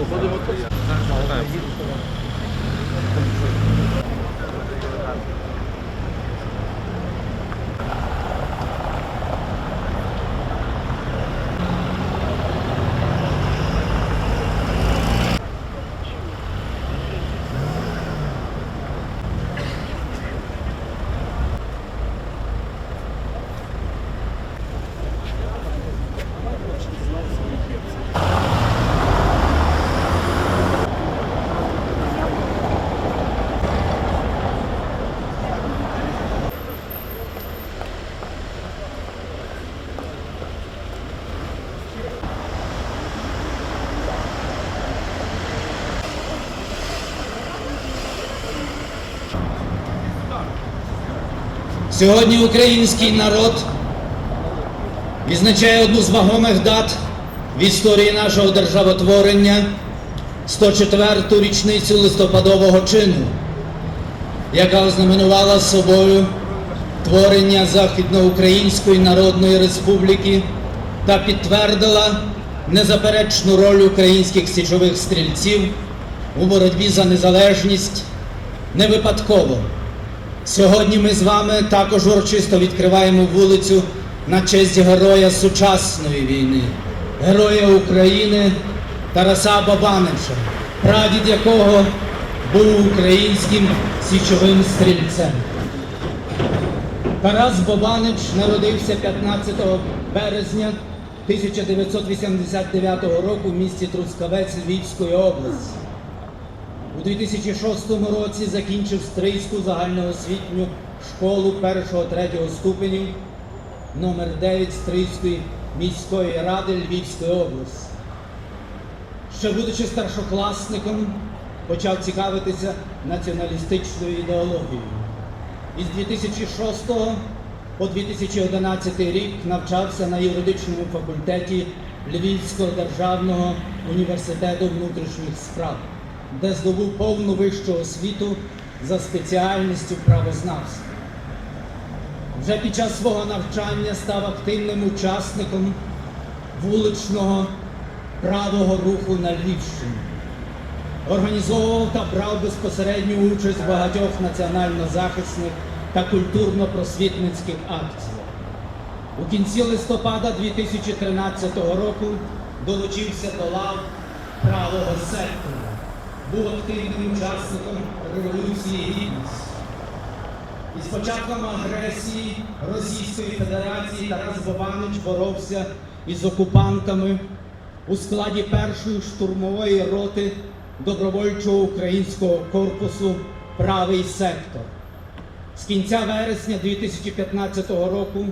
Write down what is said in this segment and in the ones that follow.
Hadi bakalım. Сьогодні український народ відзначає одну з вагомих дат в історії нашого державотворення 104-ту річницю листопадового чину, яка ознаменувала собою творення Західноукраїнської Народної Республіки та підтвердила незаперечну роль українських січових стрільців у боротьбі за незалежність не випадково. Сьогодні ми з вами також урочисто відкриваємо вулицю на честь героя сучасної війни, героя України Тараса Бабанича, прадід якого був українським січовим стрільцем. Тарас Бабанич народився 15 березня 1989 року в місті Трускавець Львівської області. У 2006 році закінчив Стрийську загальноосвітню школу 1-3 ступенів номер 9 Стрийської міської ради Львівської області. Ще будучи старшокласником, почав цікавитися націоналістичною ідеологією. Із 2006 по 2011 рік навчався на юридичному факультеті Львівського державного університету внутрішніх справ, де здобув повну вищу освіту за спеціальністю правознавства. Вже під час свого навчання став активним учасником вуличного правого руху на Львівщині. Організовував та брав безпосередню участь в багатьох національно-захисних та культурно-просвітницьких акціях. У кінці листопада 2013 року долучився до лав правого сектора. Був активним учасником Революції Гідності. Із початком агресії Російської Федерації Тарас Бабанич боровся із окупантами у складі першої штурмової роти добровольчого українського корпусу Правий сектор. З кінця вересня 2015 року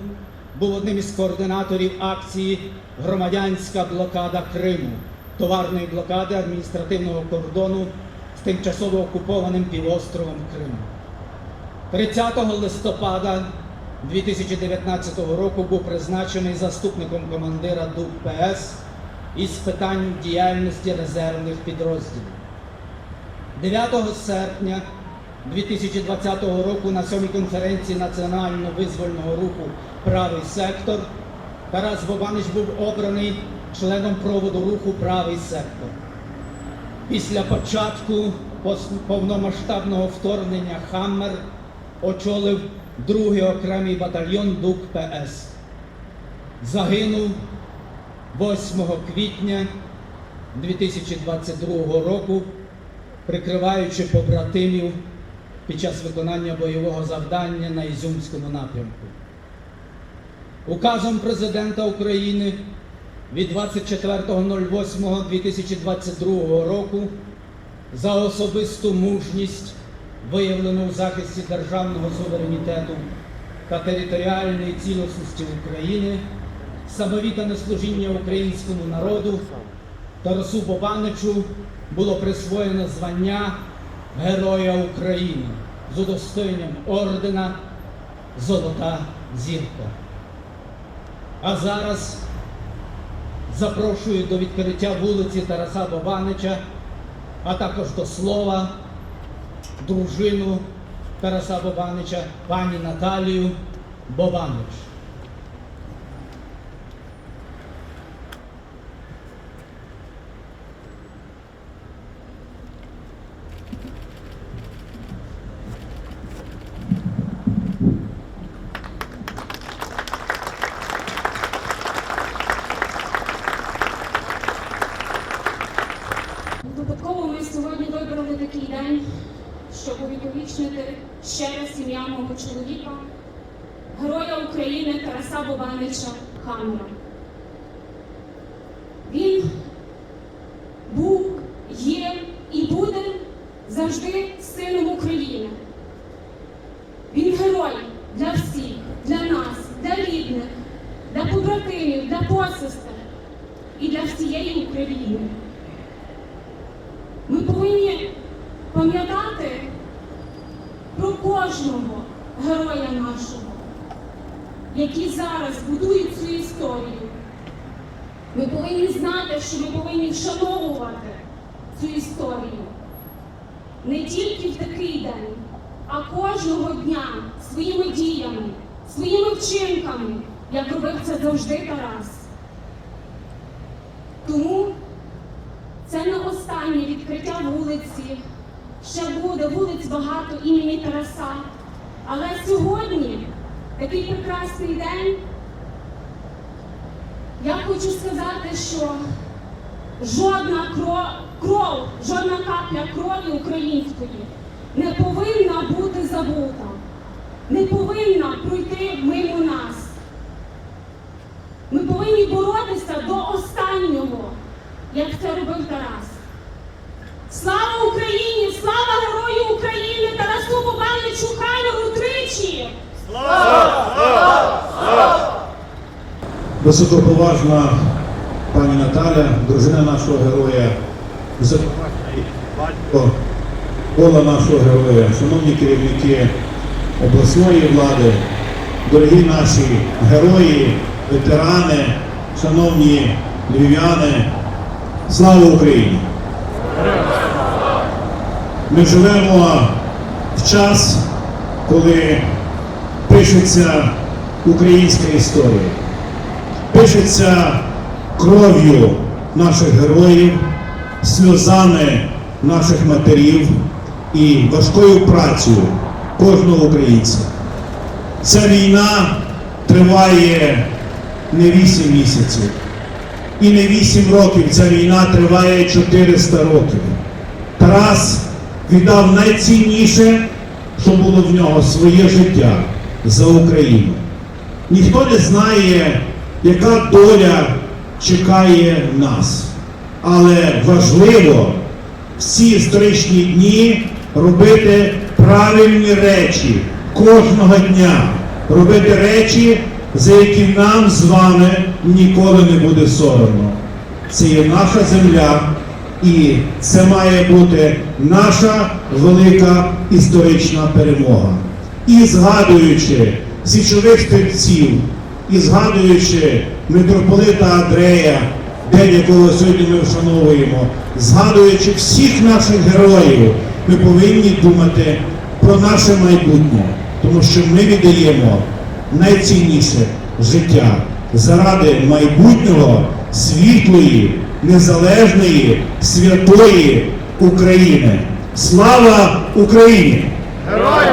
був одним із координаторів акції Громадянська блокада Криму, товарної блокади адміністративного кордону з тимчасово окупованим півостровом Крим. 30 листопада 2019 року був призначений заступником командира ДУК ПС із питань діяльності резервних підрозділів. 9 серпня 2020 року на сьомій конференції національно-визвольного руху Правий сектор Тарас Бобанич був обраний членом проводу руху Правий сектор. Після початку повномасштабного вторгнення Хаммер очолив другий окремий батальйон ДУК ПС. Загинув 8 квітня 2022 року, прикриваючи побратимів під час виконання бойового завдання на Ізюмському напрямку. Указом президента України від 24.08.2022 року за особисту мужність, виявлену у захисті державного суверенітету та територіальної цілісності України, самовітане служіння українському народу Тарасу Бобаничу було присвоєно звання Героя України з удостоєнням ордена Золота зірка. А зараз запрошую до відкриття вулиці Тараса Бобанича, а також до слова дружину Тараса Бобанича, пані Наталію Бобанич. вибрали такий день, щоб увіковічнити ще раз ім'я мого чоловіка, героя України Тараса Бобанича Хамера. Він був, є і буде завжди сином України. Він герой для всіх, для нас, для рідних, для побратимів, для посестер і для всієї України. Ми повинні пам'ятати кожного героя нашого, які зараз будують цю історію. Ми повинні знати, що ми повинні вшановувати цю історію не тільки в такий день, а кожного дня своїми діями, своїми вчинками, як робив це завжди Тарас. Тому це не останнє відкриття вулиці. Ще буде вулиць багато імені Тараса. Але сьогодні, такий прекрасний день, я хочу сказати, що жодна кров, жодна капля крові української не повинна бути забута, не повинна пройти мимо нас. Ми повинні боротися до останнього, як це робив Тарас. Богдановичу Хамеру тричі! Високоповажна пані Наталя, дружина нашого героя, батько кола нашого героя, шановні керівники обласної влади, дорогі наші герої, ветерани, шановні львів'яни, слава Україні! Ми живемо в час, коли пишеться українська історія пишеться кров'ю наших героїв, сльозами наших матерів і важкою працею кожного українця. Ця війна триває не 8 місяців і не 8 років. Ця війна триває 400 років. Тарас віддав найцінніше, що було в нього своє життя за Україну. Ніхто не знає, яка доля чекає нас. Але важливо всі історичні дні робити правильні речі кожного дня, робити речі, за які нам з вами ніколи не буде соромно. Це є наша земля, і це має бути наша велика історична перемога. І згадуючи січових стрільців, і згадуючи митрополита Андрея, день якого сьогодні ми вшановуємо, згадуючи всіх наших героїв, ми повинні думати про наше майбутнє, тому що ми віддаємо найцінніше життя заради майбутнього світлої, незалежної, святої України. Слава Україні! покажем,